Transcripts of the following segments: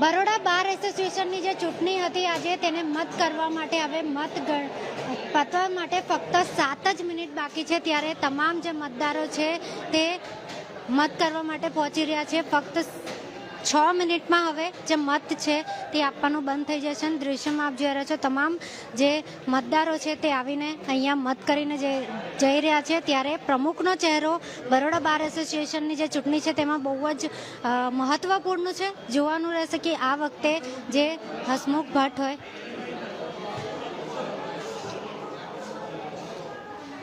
બરોડા બાર એસોસિએશનની જે ચૂંટણી હતી, આજે તેને મત કરવા માટે હવે મત પતવા માટે ફક્ત સાત જ મિનિટ બાકી છે, ત્યારે તમામ જે મતદારો છે તે મત કરવા માટે પહોંચી રહ્યા છે. ફક્ત છ મિનિટમાં હવે જે મત છે તે આપવાનું બંધ થઈ જશે અને દૃશ્યમાં આપ જોઈ રહ્યા છો તમામ જે મતદારો છે તે આવીને અહીંયા મત કરીને જે જઈ રહ્યા છે. ત્યારે પ્રમુખનો ચહેરો બરોડા બાર એસોસિએશનની જે ચૂંટણી છે તેમાં બહુ જ મહત્ત્વપૂર્ણ છે. જોવાનું રહેશે કે આ વખતે જે હસમુખ ભટ્ટ હોય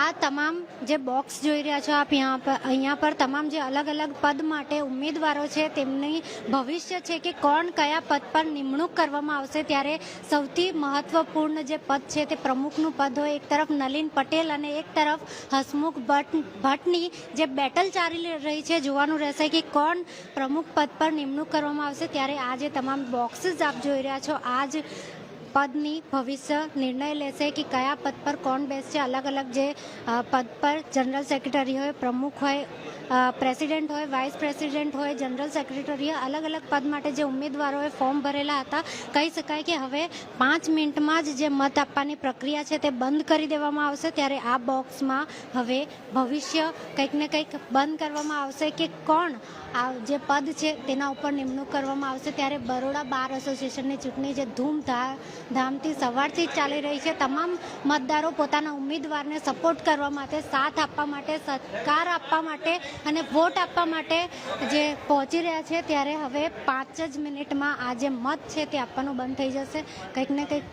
આ તમામ જે બોક્સ જોઈ રહ્યા છો આપ અહીંયા પર તમામ જે અલગ અલગ પદ માટે ઉમેદવારો છે, તેમની ભવિષ્ય છે કે કોણ કયા પદ પર નિમણૂક કરવામાં આવશે ત્યારે સૌથી મહત્વપૂર્ણ જે પદ છે તે પ્રમુખનું પદ હોય. એક તરફ નલિન પટેલ અને એક તરફ હસમુખ ભટ્ટ, ભટ્ટની જે બેટલ ચાલી રહી છે, જોવાનું રહેશે કે કોણ પ્રમુખ પદ પર નિમણૂક કરવામાં આવશે. ત્યારે આ જે તમામ બોક્સીસ આપ જોઈ રહ્યા છો, આ જ પદની ભવિષ્ય નિર્ણય લેશે કે કયા પદ પર કોણ બેસશે? અલગ અલગ જે પદ પર જનરલ સેક્રેટરી હોય, પ્રમુખ હોય પ્રેસિડેન્ટ હોય, વાઇસ પ્રેસિડેન્ટ હોય, જનરલ સેક્રેટરી હોય અલગ અલગ પદ માટે જે ઉમેદવારોએ ફોર્મ ભરેલા હતા, કહી શકાય કે હવે પાંચ મિનિટમાં જ જે મત આપવાની પ્રક્રિયા છે તે બંધ કરી દેવામાં આવશે, ત્યારે આ બોક્સમાં હવે ભવિષ્ય કંઈક ને કંઈક બંધ કરવામાં આવશે કે કોણ આ જે પદ છે તેના ઉપર નિમણૂક કરવામાં આવશે, ત્યારે બરોડા બાર એસોસિએશનની ચૂંટણી જે ધૂમધા ધામથી સવારથી જ ચાલી રહી છે. તમામ મતદારો પોતાના ઉમેદવારને સપોર્ટ કરવા માટે, સાથ આપવા માટે સત્કાર આપવા માટે અને વોટ આપવા માટે જે પહોંચી રહ્યા છે, ત્યારે હવે પાંચ જ મિનિટમાં આ જે મત છે તે આપવાનું બંધ થઈ જશે. કંઈક ને કંઈક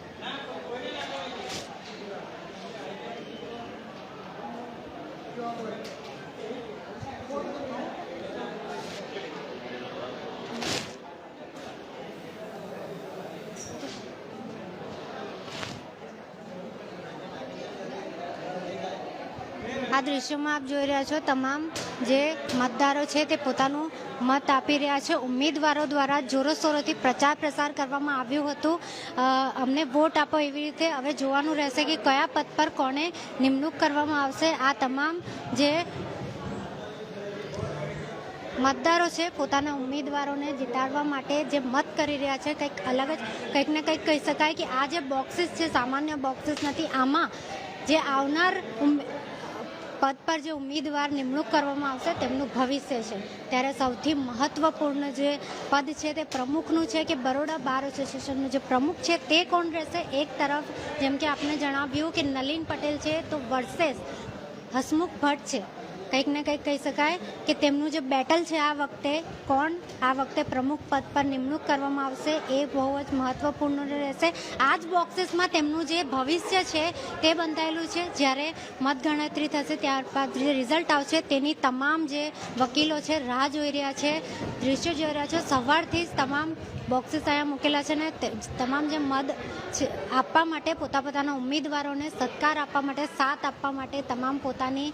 આ દ્રશ્યમાં આપ જોઈ રહ્યા છો તમામ જે મતદારો છે તે પોતાનું મત આપી રહ્યા છે. ઉમેદવારો દ્વારા જોરોશોરોથી પ્રચાર પ્રસાર કરવામાં આવ્યું હતું. અમને વોટ આપો એવી રીતે હવે જોવાનું રહેશે કે કયા પદ પર કોને નિમણૂક કરવામાં આવશે. આ તમામ જે મતદારો છે પોતાના ઉમેદવારોને જીતાડવા માટે જે મત કરી રહ્યા છે કંઈક અલગ જ કંઈક ને કંઈક કહી શકાય કે આ જે બોક્સીસ છે, સામાન્ય બોક્સીસ નથી, આમાં જે આવનાર પદ પર જે ઉમેદવાર નિમણૂક કરવામાં આવશે, તેમનું ભવિષ્ય છે. ત્યારે સૌથી મહત્વપૂર્ણ જે પદ છે તે પ્રમુખનું છે કે બરોડા બાર એસોસિએશનનું જે પ્રમુખ છે તે કોણ રહેશે? એક તરફ, જેમ કે આપને જણાવ્યું કે નલિન પટેલ છે, તો વર્સેસ હસમુખ ભટ્ટ છે. કંઈક ને કંઈક કહી શકાય કે તેમનું જે બેટલ છે આ વખતે, કોણ આ વખતે પ્રમુખ પદ પર નિમણૂક કરવામાં આવશે એ બહુ જ મહત્વપૂર્ણ રહેશે. આ જ બોક્સીસમાં તેમનું જે ભવિષ્ય છે તે બંધાયેલું છે. જ્યારે મતગણતરી થશે ત્યારબાદ જે રિઝલ્ટ આવશે તેની તમામ જે વકીલો છે, રાહ જોઈ રહ્યા છે દૃશ્ય જોઈ રહ્યા છે. સવારથી જ તમામ બોક્સીસ અહીંયા મૂકેલા છે ને તમામ જે મદ આપવા માટે પોતા પોતાના ઉમેદવારોને સત્કાર આપવા માટે, સાથ આપવા માટે તમામ પોતાની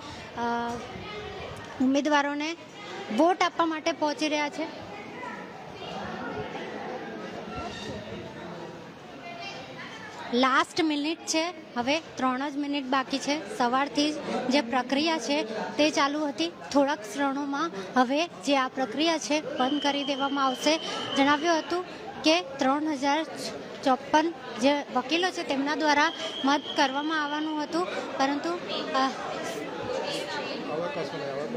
ઉમેદવારોને વોટ આપવા માટે પહોંચી રહ્યા છે. લાસ્ટ મિનિટ છે. હવે ત્રણ જ મિનિટ બાકી છે. સવારથી જે પ્રક્રિયા છે તે ચાલુ હતી. થોડાક ક્ષણોમાં હવે જે આ પ્રક્રિયા છે બંધ કરી દેવામાં આવશે. જણાવ્યું હતું કે ત્રણ હજાર ચોપન જે વકીલો છે તેમના દ્વારા મત કરવામાં આવવાનું હતું. પરંતુ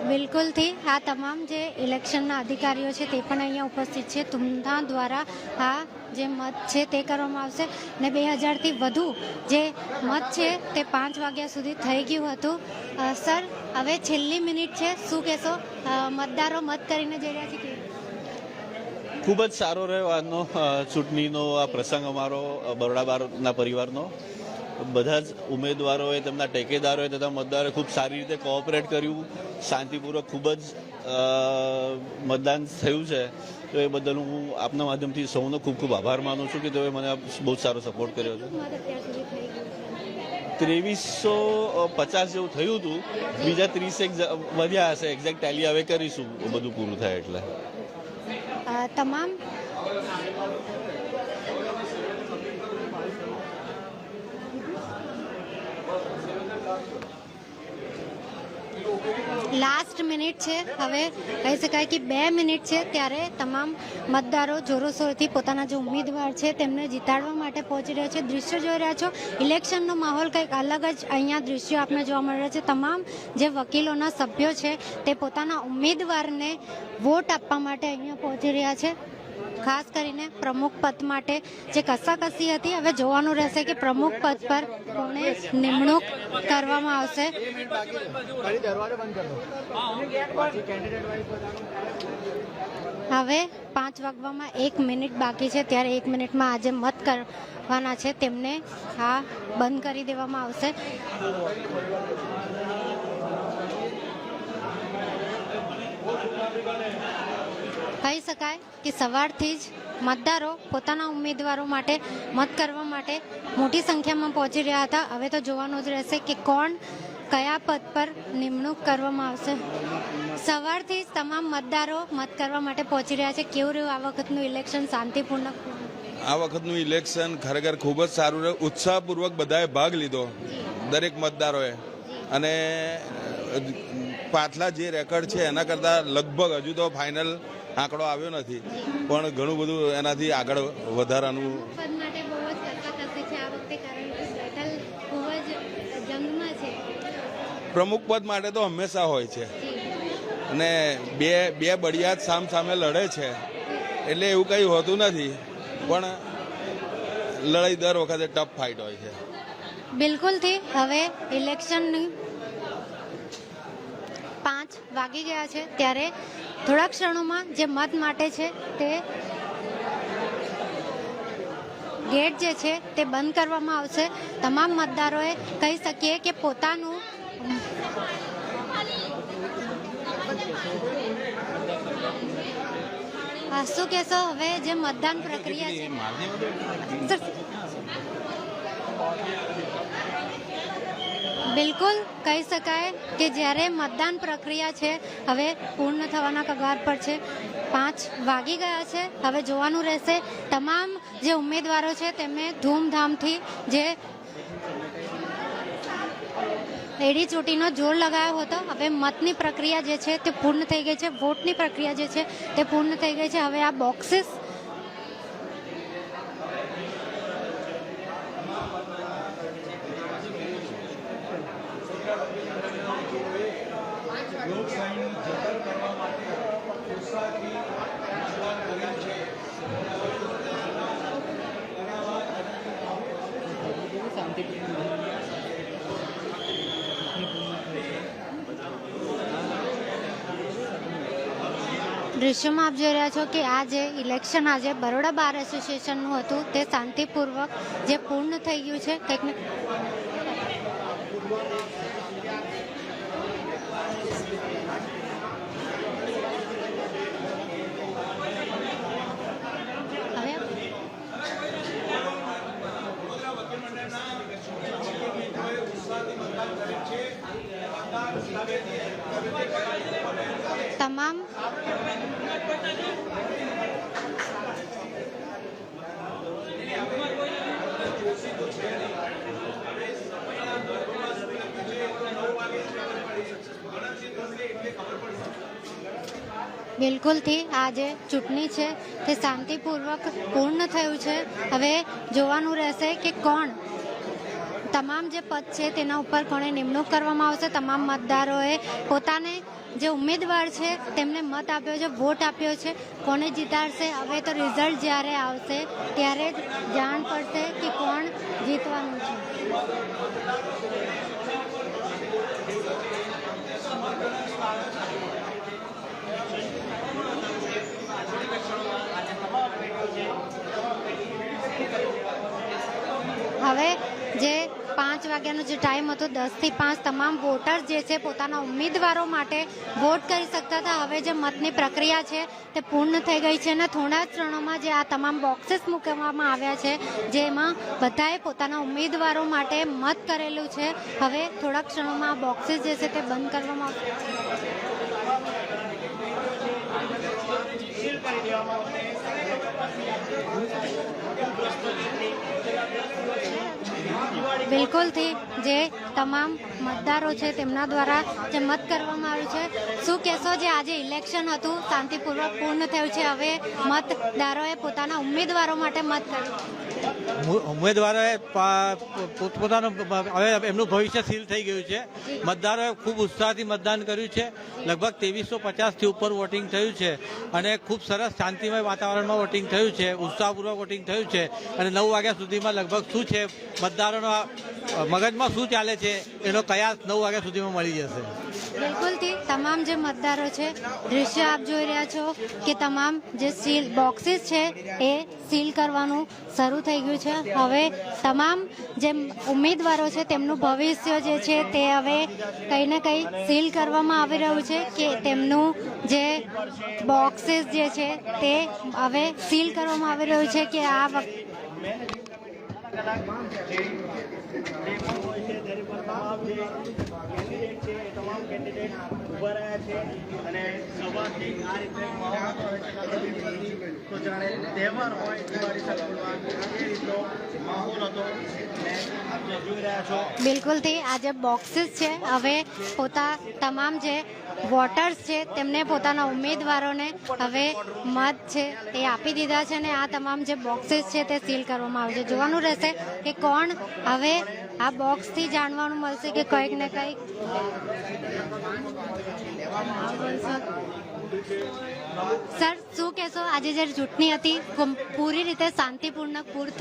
બિલકુલથી આ તમામ જે ઇલેક્શનના અધિકારીઓ છે તે પણ અહીંયા ઉપસ્થિત છે. તેમના દ્વારા આ જે મત છે તે કરવામાં આવશે ને બે હજારથી વધુ જે મત છે તે પાંચ વાગ્યા સુધી થઈ ગયું હતું. સર, હવે છેલ્લી મિનિટ છે. શું કહેશો? મતદારો મત કરીને જઈ રહ્યા છે ખૂબ જ સારો રહ્યો આજનો ચૂંટણીનો આ પ્રસંગ અમારો બરોડા બારના પરિવારનો. બધા જ ઉમેદવારોએ તેમના ટેકેદારોએ તથા મતદારોએ ખૂબ સારી રીતે કોઓપરેટ કર્યું. શાંતિપૂર્વક ખૂબ જ મતદાન થયું છે. તો એ બદલ હું આપના માધ્યમથી સૌનો ખૂબ ખૂબ આભાર માનું છું કે તેઓએ મને બહુ સારો સપોર્ટ કર્યો છે. ત્રેવીસો પચાસ જેવું થયું હતું. બીજા ત્રીસેક વધ્યા હશે. એક્ઝેક્ટ ટેલી હવે કરીશું. બધું પૂરું થાય એટલે. તમામ લાસ્ટ મિનિટ છે. હવે કહી શકાય કે બે મિનિટ છે ત્યારે તમામ મતદારો જોરોશોરથી પોતાના જે ઉમેદવાર છે તેમને જીતાડવા માટે પહોંચી રહ્યા છે. દૃશ્ય જોઈ રહ્યા છો. ઇલેક્શનનો માહોલ કંઈક અલગ જ અહીંયા દૃશ્યો આપને જોવા મળી રહ્યા છે. તમામ જે વકીલોના સભ્યો છે તે પોતાના ઉમેદવારને વોટ આપવા માટે અહીંયા પહોંચી રહ્યા છે. ખાસ કરીને પ્રમુખ પદ માટે જે કસાકસી હતી, હવે જોવાનું રહેશે કે પ્રમુખ પદ પર કોને નિમણૂક કરવામાં આવશે. હવે પાંચ વાગવામાં એક મિનિટ બાકી છે, ત્યારે એક મિનિટમાં આજે મત કરવાના છે, તેમને હા બંધ કરી દેવામાં આવશે. કહી શકાય કે સવારથી જ મતદારો પોતાના ઉમેદવારો માટે મત કરવા માટે મોટી સંખ્યામાં પહોંચી રહ્યા હતા. હવે તો જોવાનું જ રહેશે કે કોણ કયા પદ પર નિમણૂક કરવામાં આવશે. સવારથી જ તમામ મતદારો મત કરવા માટે પહોંચી રહ્યા છે. કેવું રહ્યું આ વખતનું ઇલેક્શન શાંતિપૂર્ણ? આ વખતનું ઇલેક્શન ખરેખર ખૂબ જ સારું રહ્યું. ઉત્સાહપૂર્વક બધાએ ભાગ લીધો દરેક મતદારોએ. અને પાછલા જે રેકોર્ડ છે એના કરતાં લગભગ હજુ તો ફાઇનલ આંકડો આવ્યો નથી. પણ ઘણું બધું એનાથી આગળ વધારાનું પ્રમુખ પદ માટે તો હંમેશા હોય છે. અને બે બે બળિયાત સામ સામે લડે છે. એટલે એવું કંઈ હોતું નથી. પણ લડાઈ દર વખતે ટફ ફાઇટ હોય છે. બિલકુલથી હવે ઇલેક્શનની પાંચ વાગી ગયા છે ત્યારે થોડા ક્ષણોમાં જે મત માટે છે તે ગેટ જે છે તે બંધ કરવામાં આવશે. તમામ મતદારોએ કહી શકીએ કે પોતાનું શું કહેશો? હવે જે મતદાન પ્રક્રિયા છે બિલકુલ કહી શકાય કે જ્યારે મતદાન પ્રક્રિયા છે, હવે પૂર્ણ થવાના કગાર પર છે. પાંચ વાગી ગયા છે, હવે જોવાનું રહેશે. તમામ જે ઉમેદવારો છે, તેમને ધૂમધામથી જે એડી ચોટીનો જોર લગાવ્યો હતો, હવે મતની પ્રક્રિયા જે છે, તે પૂર્ણ થઈ ગઈ છે, વોટની પ્રક્રિયા જે છે, તે પૂર્ણ થઈ ગઈ છે. હવે આ બોક્સીસ દૃશ્યમાં આપ જોઈ રહ્યા છો કે આ જે ઇલેક્શન આજે બરોડા બાર એસોસિએશનનું હતું, તે શાંતિપૂર્વક જે પૂર્ણ થઈ ગયું છે, કંઈક તમામ બિલકુલથી આ જે ચૂંટણી છે તે શાંતિપૂર્વક પૂર્ણ થયું છે. હવે જોવાનું રહેશે કે કોણ તમામ જે પદ છે તેના ઉપર કોણે નિમણૂક કરવામાં આવશે, તમામ મતદારોએ પોતાને જે ઉમેદવાર છે તેમને મત આપ્યો છે, વોટ આપ્યો છે કોને જીતાડશે, હવે તો રિઝલ્ટ જ્યારે આવશે ત્યારે જ જાણ પડશે કે કોણ જીતવાનું છે. હવે પાંચ વાગ્યાનો જે ટાઈમ હતો, દસથી પાંચ તમામ વોટર્સ જે છે પોતાના ઉમેદવારો માટે વોટ કરી શકતા હતા. હવે જે મતની પ્રક્રિયા છે તે પૂર્ણ થઈ ગઈ છે અને થોડા ક્ષણોમાં જે આ તમામ બોક્સીસ મૂકવામાં આવ્યા છે, જેમાં બધાએ પોતાના ઉમેદવારો માટે મત કરેલું છે. હવે થોડા ક્ષણોમાં આ બોક્સીસ જે છે તે બંધ કરવામાં આવશે. બિલકુલથી જે તમામ મતદારો છે તેમના દ્વારા જે મત કરવામાં આવ્યું છે. શું કહેશો જે આજે ઇલેક્શન હતું, શાંતિપૂર્વક પૂર્ણ થયું છે. હવે મતદારોએ પોતાના ઉમેદવારો માટે મત કર્યું ઉમેદવારોએ પોતપોતાનું હવે એમનું ભવિષ્ય સીલ થઈ ગયું છે. મતદારોએ ખૂબ ઉત્સાહથી મતદાન કર્યું છે. લગભગ ત્રેવીસો પચાસથી ઉપર વોટિંગ થયું છે અને ખૂબ સરસ શાંતિમય વાતાવરણમાં વોટિંગ થયું છે, ઉત્સાહપૂર્વક વોટિંગ થયું છે અને નવ વાગ્યા સુધીમાં લગભગ શું છે? મતદારોનો મગજમાં શું ચાલે છે? એનો કયાસ નવ વાગ્યા સુધીમાં મળી જશે. બિલકુલથી તમામ જે મતદારો છે દૃશ્ય આપ જોઈ રહ્યા છો કે તમામ જે સીલ બોક્સીસ છે એ સીલ કરવાનું શરૂ થઈ ગયું છે. હવે તમામ જે ઉમેદવારો છે, તેમનું ભવિષ્ય જે છે તે હવે કંઈ ને કંઈ સીલ કરવામાં આવી રહ્યું છે કે તેમનું જે બોક્સીસ જે છે તે હવે સીલ કરવામાં આવી રહ્યું છે કે આ વખતે કેન્ડિડેટ ઊભા રહ્યા છે અને સવારથી આ રીતે તો જાણે તહેવાર હોય, દિવાળી રીતનો માહોલ હતો. અને આપણે જોઈ રહ્યા બિલકુલથી આ જે બોક્સીસ છે, હવે પોતા તમામ જે વોટર્સ છે, તેમને પોતાના ઉમેદવારોને હવે મત છે એ આપી દીધા છે અને આ તમામ જે બોક્સીસ છે તે સીલ કરવામાં આવશે જોવાનું રહેશે કે કોણ હવે આ બોક્સથી જાણવાનું મળશે કે કંઈક ને કંઈક સર શું કહેશો? આજે જે ચૂંટણી હતી પૂરી રીતે શાંતિપૂર્ણ પૂર્ણ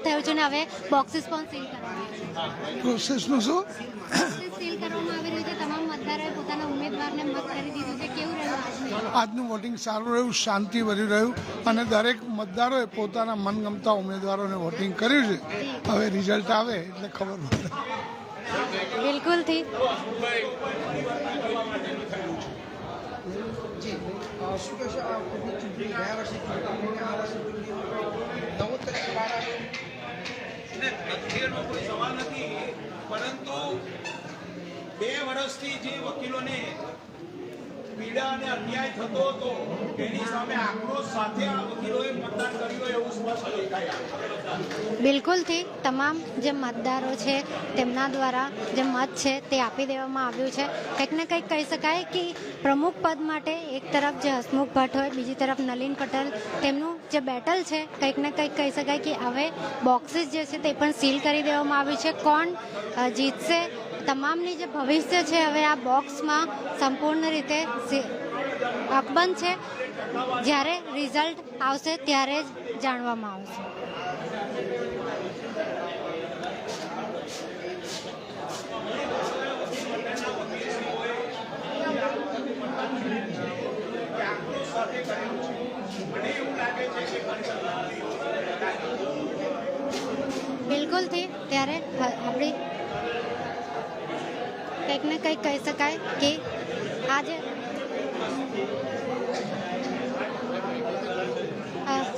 થયું છે ને હવે બોક્સીસ પણ સીલ કરવામાં પ્રોસેસનું શું? સીલ કરવામાં આવી રહ્યું છે તમામ મતદારોએ પોતાના ઉમેદવારને મત કરી દીધું છે. કેવું રહ્યું આજનું? આજનું વોટિંગ સારું રહ્યું શાંતિ ભર્યું રહ્યું અને દરેક મતદારોએ પોતાના મનગમતા ઉમેદવારોને વોટિંગ કર્યું છે. હવે રિઝલ્ટ આવે એટલે ખબર પડે. બિલકુલથી. તથ્યનો કોઈ સવાલ નથી પરંતુ બે વર્ષથી જે વકીલોને પીડા અને અન્યાય થતો હતો એની સામે આક્રોશ સાથે આ વકીલોએ મતદાન કર્યું એવું સ્પષ્ટ દેખાય બિલકુલથી તમામ જે મતદારો છે, તેમના દ્વારા જે મત છે તે આપી દેવામાં આવ્યું છે. કંઈક ને કંઈક કહી શકાય કે પ્રમુખ પદ માટે એક તરફ જે હસમુખ ભટ્ટ હોય, બીજી તરફ નલિન પટેલ, તેમનું જે બેટલ છે, કંઈક ને કંઈક કહી શકાય કે હવે બોક્સીસ જે છે તે પણ સીલ કરી દેવામાં આવ્યું છે. કોણ જીતશે? તમામની જે ભવિષ્ય છે, હવે આ બોક્સમાં સંપૂર્ણ રીતે અકબંધ છે. જ્યારે રિઝલ્ટ આવશે, ત્યારે જ જાણવામાં આવશે. બિલકુલથી, ત્યારે આપણી કંઈક કંઈક કહી શકાય કે આજે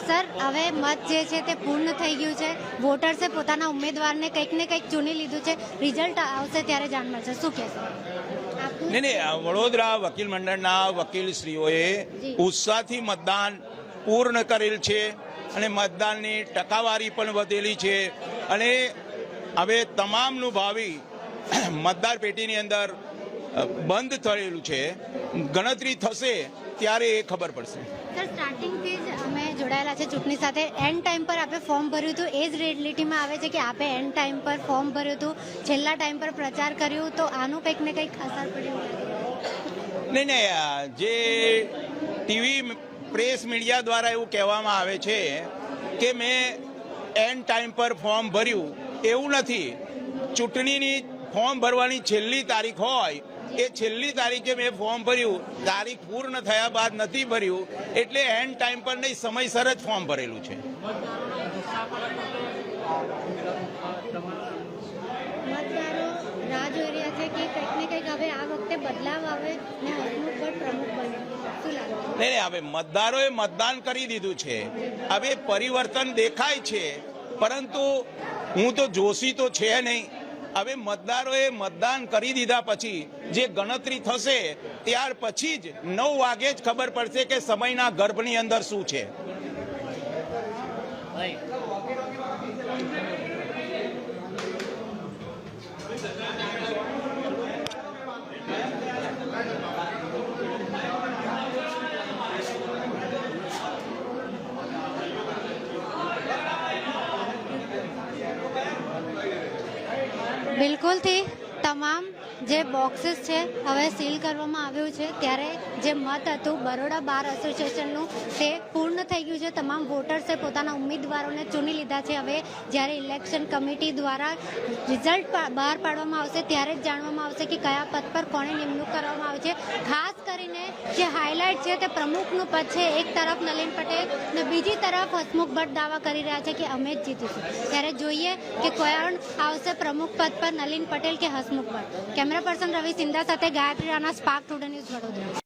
સર હવે મત જે છે તે પૂર્ણ થઈ ગયું છે. વોટર્સે પોતાના ઉમેદવારને કંઈક ને કંઈક ચૂની લીધું છે. રિઝલ્ટ આવશે ત્યારે જાણ મળશે. શું કહેશો? નહીં નહીં વડોદરા વકીલ મંડળના વકીલશ્રીઓએ. ઉત્સાહથી મતદાન પૂર્ણ કરેલ છે અને મતદાનની ટકાવારી પણ વધેલી છે. અને હવે તમામનું ભાવિ મતદાર પેટીની અંદર બંધ થયેલું છે. ગણતરી થશે ત્યારે એ ખબર પડશે. સર સ્ટાર્ટિંગથી જ અમે જોડાયેલા છે ચૂંટણી સાથે. એન્ડ ટાઈમ પર આપણે ફોર્મ ભર્યું હતું. એ જ રિયાલિટીમાં આવે છે કે આપણે એન્ડ ટાઈમ પર ફોર્મ ભર્યું હતું. છેલ્લા ટાઈમ પર પ્રચાર કર્યું તો આનું કંઈક ને કંઈક અસર પડ્યું નહીં નહીં જે ટીવી પ્રેસ મીડિયા દ્વારા એવું કહેવામાં આવે છે કે મેં એન્ડ ટાઈમ પર ફોર્મ ભર્યું. એવું નથી. ચૂંટણીની ફોર્મ ભરવાની છેલ્લી તારીખ હોય એ છેલ્લી તારીખે મેં ફોર્મ ભર્યું. તારીખ પૂર્ણ થયા બાદ નથી ભર્યું એટલે એન્ડ ટાઈમ પર નહીં સમયસર જ ફોર્મ ભરેલું છે. નહીં, હવે મતદારોએ મતદાન કરી દીધું છે. હવે પરિવર્તન દેખાય છે પરંતુ હું તો જોશી તો છે નહીં. હવે મતદારોએ મતદાન કરી દીધા પછી જે ગણતરી થશે, ત્યાર પછી જ નવ વાગે જ ખબર પડશે કે સમયના ગર્ભની અંદર શું છે. બિલકુલથી તમામ જે બોક્સિસ છે હવે સીલ કરવામાં આવ્યું છે ત્યારે જે મત હતું, બરોડા બાર એસોસિએશનનું, તે પૂર્ણ થઈ ગયું છે. તમામ વોટર્સે પોતાના ઉમેદવારોને ચૂની લીધા છે. હવે જ્યારે ઇલેક્શન કમિટી દ્વારા રિઝલ્ટ બહાર પાડવામાં આવશે, ત્યારે જ જાણવામાં આવશે કે કયા પદ પર કોને નિમણૂક કરવામાં આવે છે. ખાસ કરીને જે હાઇલાઇટ છે તે પ્રમુખનું પદ છે. એક તરફ નલિન પટેલ અને બીજી તરફ હસમુખ ભટ્ટ દાવા કરી રહ્યા છે કે અમે જ જીતીશું. ત્યારે જોઈએ કે કોણ આવશે પ્રમુખ પદ પર નલિન પટેલ કે હસમુખ ભટ્ટ. કેમેરા પર્સન રવિ સિંધા સાથે Gayatri Rana spark today news Vadodara.